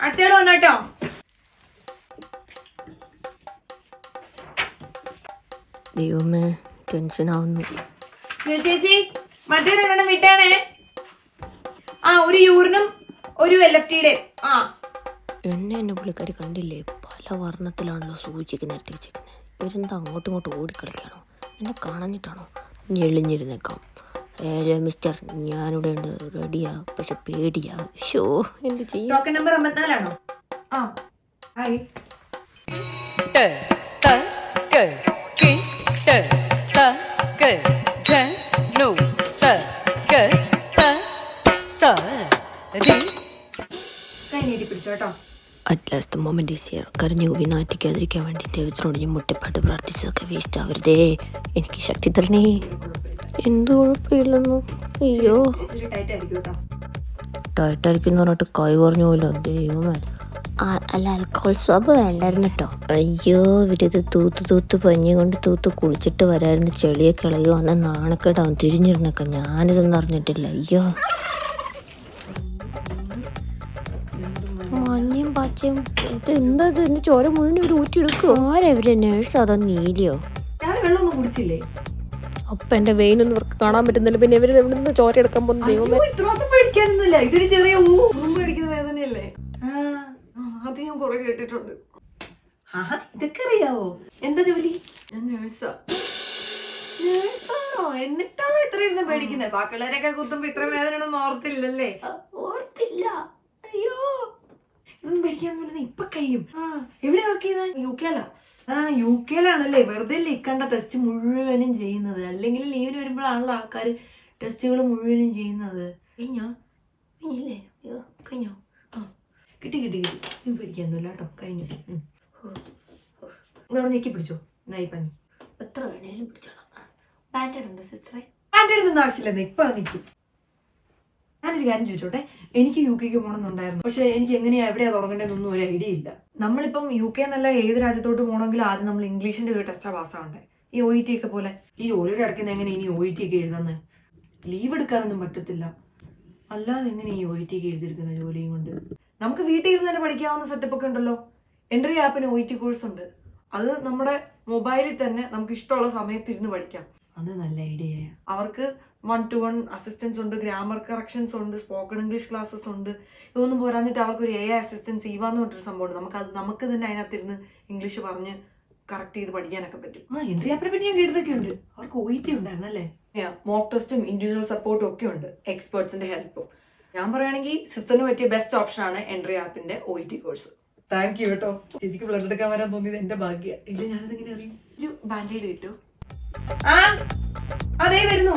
അടുത്തയാൾ വന്നാട്ടോ. ദൈവമേ ടെൻഷൻ ആവുന്നു. ചേച്ചി മറ്റേ രണ്ടെണ്ണം വിട്ടാണേ. ആ ഒരു യൂറിനും ഒരു എൽ എഫ് ടിയുടെ ആ. എന്നെ എന്നെ പുള്ളിക്കാരി കണ്ടില്ലേ? പല വർണത്തിലാണല്ലോ സൂചിക്ക് നിരത്തി വെച്ചേക്കുന്നത് ഇവരെന്താ അങ്ങോട്ടും ഇങ്ങോട്ടും ഓടിക്കളിക്കാണോ? എന്നെ കാണഞ്ഞിട്ടാണോ? ഞെളിഞ്ഞിരുന്നേക്കാം. ഏഴ് മിസ്റ്റർ ഞാനിവിടെ ഉണ്ട്. റെഡിയാ പക്ഷെ പേടിയാ. ഷോ എന്ത് ചെയ്യും? ടോക്കൺ നമ്പർ അമ്പത്തിനാലാണോ ആ. ഹായ് t t ക ki t t ക ജ nu t ക t t ri കൈ നീട്ടി പിടിച്ചോ കേട്ടോ. At last the moment is here കരഞ്ഞു കൂവി നാറ്റിക്കാതിരിക്കാൻ വേണ്ടി ദൈവത്തിനോട് ഞാൻ മുട്ടപ്പാട്ട് പ്രാർത്ഥിച്ചതൊക്കെ വേസ്റ്റ് ആവരുതേ. എനിക്ക് ശക്തി തരണേ. എന്ത് കുഴപ്പമില്ലെന്നു? അയ്യോ. ടൈറ്റായിരിക്കും എന്ന് പറഞ്ഞിട്ട് കൈ പറഞ്ഞു പോലോ ദൈവമേ. അല്ല ആൽക്കോൾ സ്വാബ് വേണ്ടായിരുന്നു കേട്ടോ. അയ്യോ ഇവരിത് തൂത്ത് തൂത്ത് പഞ്ഞി കൊണ്ട് തൂത്ത് കുളിച്ചിട്ട് വരായിരുന്നു. ചെളിയെ ഇളകി വന്ന നാണക്കേടാവും തിരിഞ്ഞിരുന്നൊക്കെ. ഞാനിതൊന്നും അറിഞ്ഞിട്ടില്ല. അയ്യോ. മഞ്ഞയും പച്ചയും ഇത് എന്താ ഇത്? ചോര മുഴുവൻ ഇവർ ഊറ്റിയെടുക്കും ആരാ ഇവർ? നേഴ്സ് അതോ നീലിയോ? ഞാൻ വെള്ളമൊന്നും കുടിച്ചില്ലേ? അപ്പൊ എന്റെ വെയിനൊന്നും ഇവർക്ക് കാണാൻ പറ്റുന്നില്ല. പിന്നെ ഇവർ ഇവിടെ നിന്ന് ചോര എടുക്കാൻ പോകുന്ന ദൈവമേ. അയ്യോ, ഇത്രമാത്രം പേടിക്കാനൊന്നുമില്ല. ഇതൊരു ചെറിയ ഊ ഉറുമ്പ് പേടിക്കുന്ന വേദനയല്ലേ? അത് ഞാൻ കുറെ കേട്ടിട്ടുണ്ട്. ആഹാ ഇതൊക്കെ അറിയാവോ? എന്താ ജോലി? ഞാൻ നേഴ്സാ. നേഴ്സാണോ എന്നിട്ടാണോ ഇത്ര ഇരുന്ന് പേടിക്കുന്നത്? ബാക്കിയുള്ളവരൊക്കെ കുത്തുമ്പോ ഇത്ര വേദന ഓർത്തില്ലല്ലേ? ഓർത്തില്ല. പേടിക്കാൻ പറ്റുന്ന ഇപ്പൊ കഴിയും. എവിടെ വർക്ക് ചെയ്യുന്നത് യു കെയിലാ ആ യു കെയിലാണല്ലേ വെറുതെ ഇക്കണ്ട ടെസ്റ്റ് മുഴുവനും ചെയ്യുന്നത്. അല്ലെങ്കിൽ ലീവിന് വരുമ്പോഴാണല്ലോ ആൾക്കാർ ടെസ്റ്റുകൾ മുഴുവനും ചെയ്യുന്നത്. കഴിഞ്ഞോ? കഴിഞ്ഞില്ലേ? കഴിഞ്ഞോ? ആ കിട്ടി കിട്ടി കിട്ടി. നീ കേട്ടോ. കഴിഞ്ഞു. ഞെക്കി പിടിച്ചോ? നായി പനി. എത്ര വേണേലും പിടിച്ചോളാം. ബാൻഡേഡ് ഉണ്ടോ സിസ്റ്ററെ ബാൻഡേഡ് ഒന്നും ആവശ്യമില്ല. ഇപ്പൊ നിൽക്കും ഞാനൊരു കാര്യം ചോദിച്ചോട്ടെ? എനിക്ക് യു കെക്ക് പോകണമെന്നുണ്ടായിരുന്നു പക്ഷെ എനിക്ക് എങ്ങനെയാ എവിടെയാ തുടങ്ങേണ്ടതെന്നൊന്നും ഒരു ഐഡിയ ഇല്ല. നമ്മളിപ്പം യു കെ എന്നല്ല ഏത് രാജ്യത്തോട്ട് പോകണമെങ്കിലും ആദ്യം നമ്മൾ ഇംഗ്ലീഷിന്റെ ഒരു ടെസ്റ്റാ പാസ്സാവണ്ടേ? ഈ ഒ ഇ ടി ഒക്കെ പോലെ. ഈ ജോലിയുടെ അടയ്ക്കുന്ന എങ്ങനെ ഇനി ഒ ഇ ടി ഒക്കെ എഴുതുന്നത് ലീവ് എടുക്കാനൊന്നും പറ്റത്തില്ല. അല്ലാതെ എങ്ങനെ ഈ ഒ ഇ ടി ഒക്കെ എഴുതിയിരിക്കുന്ന ജോലിയും കൊണ്ട്? നമുക്ക് വീട്ടിൽ ഇരുന്ന് തന്നെ പഠിക്കാവുന്ന സെറ്റപ്പ് ഒക്കെ ഉണ്ടല്ലോ. എൻട്രി ആപ്പിന് ഒ ഇ ടി കോഴ്സ് ഉണ്ട്. അത് നമ്മുടെ മൊബൈലിൽ തന്നെ നമുക്ക് ഇഷ്ടമുള്ള സമയത്ത് ഇരുന്ന് പഠിക്കാം. അത് നല്ല ഐഡിയ അവർക്ക് വൺ ടു വൺ അസിസ്റ്റൻസ് ഉണ്ട് ഗ്രാമർ കറക്ഷൻസ് ഉണ്ട് സ്പോക്കൺ ഇംഗ്ലീഷ് ക്ലാസ്സസ് ഉണ്ട്. ഇതൊന്നും പോരാഞ്ഞിട്ട് അവർക്ക് ഒരു എ ഐ അസിസ്റ്റൻസ് ഈവാന്ന് പറഞ്ഞൊരു സംഭവമുണ്ട്. നമുക്ക് അത് നമുക്ക് തന്നെ അതിനകത്തിരുന്ന് ഇംഗ്ലീഷ് പറഞ്ഞ് കറക്റ്റ് ചെയ്ത് പഠിക്കാനൊക്കെ പറ്റും. ആ എൻട്രി ആപ്പിനെ പറ്റി ഞാൻ കേട്ടതൊക്കെ ഉണ്ട്. അവർക്ക് ഒ ടി ഉണ്ടായിരുന്നല്ലേ മോക്ക് ടെസ്റ്റും ഇൻഡിവിജ്വൽ സപ്പോർട്ടും ഒക്കെ ഉണ്ട് എക്സ്പേർട്സിന്റെ ഹെൽപ്പും ഞാൻ പറയുകയാണെങ്കിൽ സിസ്റ്ററിന് പറ്റിയ ബെസ്റ്റ് ഓപ്ഷൻ ആണ് entry ആപ്പിന്റെ O T course thank you കേട്ടോ. ചേച്ചിക്ക് ബ്ലഡ് എടുക്കാൻ വരാൻ തോന്നിയത് എന്റെ ഭാഗ്യ. ഇല്ല ഞാനത് ഇങ്ങനെ അറിയും? ഒരു ബാൻഡേഡ് കിട്ടു ആ അതേ വരുന്നു.